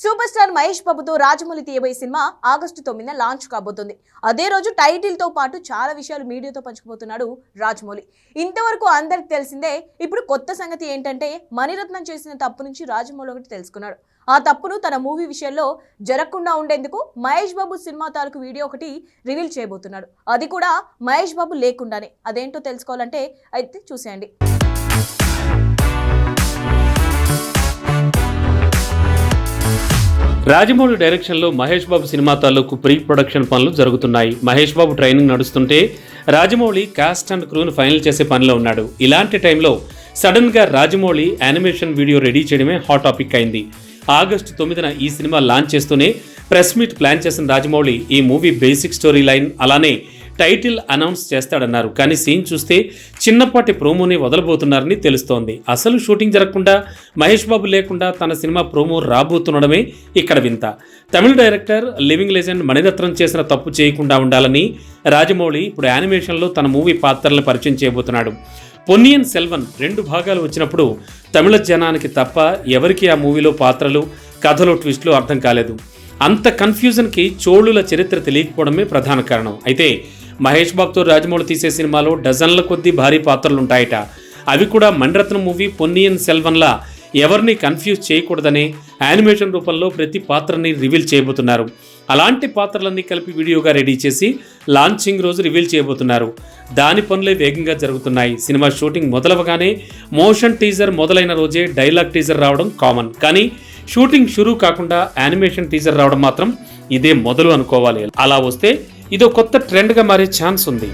Super star Mahesh బాబుతో రాజమౌళి తీయబోయే సినిమా ఆగస్టు తొమ్మిదిన లాంచ్ కాబోతుంది. అదే రోజు టైటిల్తో పాటు చాలా విషయాలు మీడియాతో పంచుకుపోతున్నాడు రాజమౌళి. ఇంతవరకు అందరికి తెలిసిందే ఇప్పుడు కొత్త సంగతి ఏంటంటే మణిరత్నం చేసిన తప్పు నుంచి రాజమౌళి ఒకటి తెలుసుకున్నాడు. ఆ తప్పును తన మూవీ విషయంలో జరగకుండా ఉండేందుకు మహేష్ బాబు సినిమా తాలూకు వీడియో ఒకటి రివీల్ చేయబోతున్నాడు. అది కూడా మహేష్ బాబు లేకుండానే. అదేంటో తెలుసుకోవాలంటే అయితే చూసేయండి. రాజమౌళి డైరెక్షన్లో మహేష్ బాబు సినిమా తాలూకు ప్రీ ప్రొడక్షన్ పనులు జరుగుతున్నాయి. మహేష్ బాబు ట్రైనింగ్ నడుస్తుంటే రాజమౌళి కాస్ట్ అండ్ క్రూను ఫైనల్ చేసే పనిలో ఉన్నాడు. ఇలాంటి టైంలో సడన్గా రాజమౌళి యానిమేషన్ వీడియో రెడీ చేయడమే హాట్ టాపిక్ అయింది. ఆగస్టు తొమ్మిదిన ఈ సినిమా లాంచ్ చేస్తూనే ప్రెస్ మీట్ ప్లాన్ చేసిన రాజమౌళి ఈ మూవీ బేసిక్ స్టోరీ లైన్ అలానే టైటిల్ అనౌన్స్ చేస్తాడన్నారు. కానీ సీన్ చూస్తే చిన్నపాటి ప్రోమోని వదలబోతున్నారని తెలుస్తోంది. అసలు షూటింగ్ జరగకుండా మహేష్ బాబు లేకుండా తన సినిమా ప్రోమో రాబోతుండడమే ఇక్కడ వింత. Tamil director living legend Maniratnam చేసిన తప్పు చేయకుండా ఉండాలని రాజమౌళి ఇప్పుడు యానిమేషన్లో తన మూవీ పాత్రలను పరిచయం చేయబోతున్నాడు. పొన్నియన్ సెల్వన్ రెండు భాగాలు వచ్చినప్పుడు తమిళ జనానికి తప్ప ఎవరికి ఆ మూవీలో పాత్రలు కథలో ట్విస్ట్లు అర్థం కాలేదు. అంత కన్ఫ్యూజన్కి చోళుల చరిత్ర తెలియకపోవడమే ప్రధాన కారణం. అయితే మహేష్ బాబుతో రాజమౌళి తీసే సినిమాలో డజన్ల కొద్దీ భారీ పాత్రలుంటాయట. అవి కూడా మణిరత్నం మూవీ పొన్నియన్ సెల్వన్లా ఎవరిని కన్ఫ్యూజ్ చేయకూడదని యానిమేషన్ రూపంలో ప్రతి పాత్రని రివీల్ చేయబోతున్నారు. అలాంటి పాత్రలన్నీ కలిపి వీడియోగా రెడీ చేసి లాంచింగ్ రోజు రివీల్ చేయబోతున్నారు. దాని పనులే వేగంగా జరుగుతున్నాయి. సినిమా షూటింగ్ మొదలవగానే మోషన్ టీజర్ మొదలైన రోజే డైలాగ్ టీజర్ రావడం కామన్. కానీ షూటింగ్ షురూ కాకుండా యానిమేషన్ టీజర్ రావడం మాత్రం ఇదే మొదలు అనుకోవాలి. అలా వస్తే ఇదో కొత్త ట్రెండ్గా మారే ఛాన్స్ ఉంది.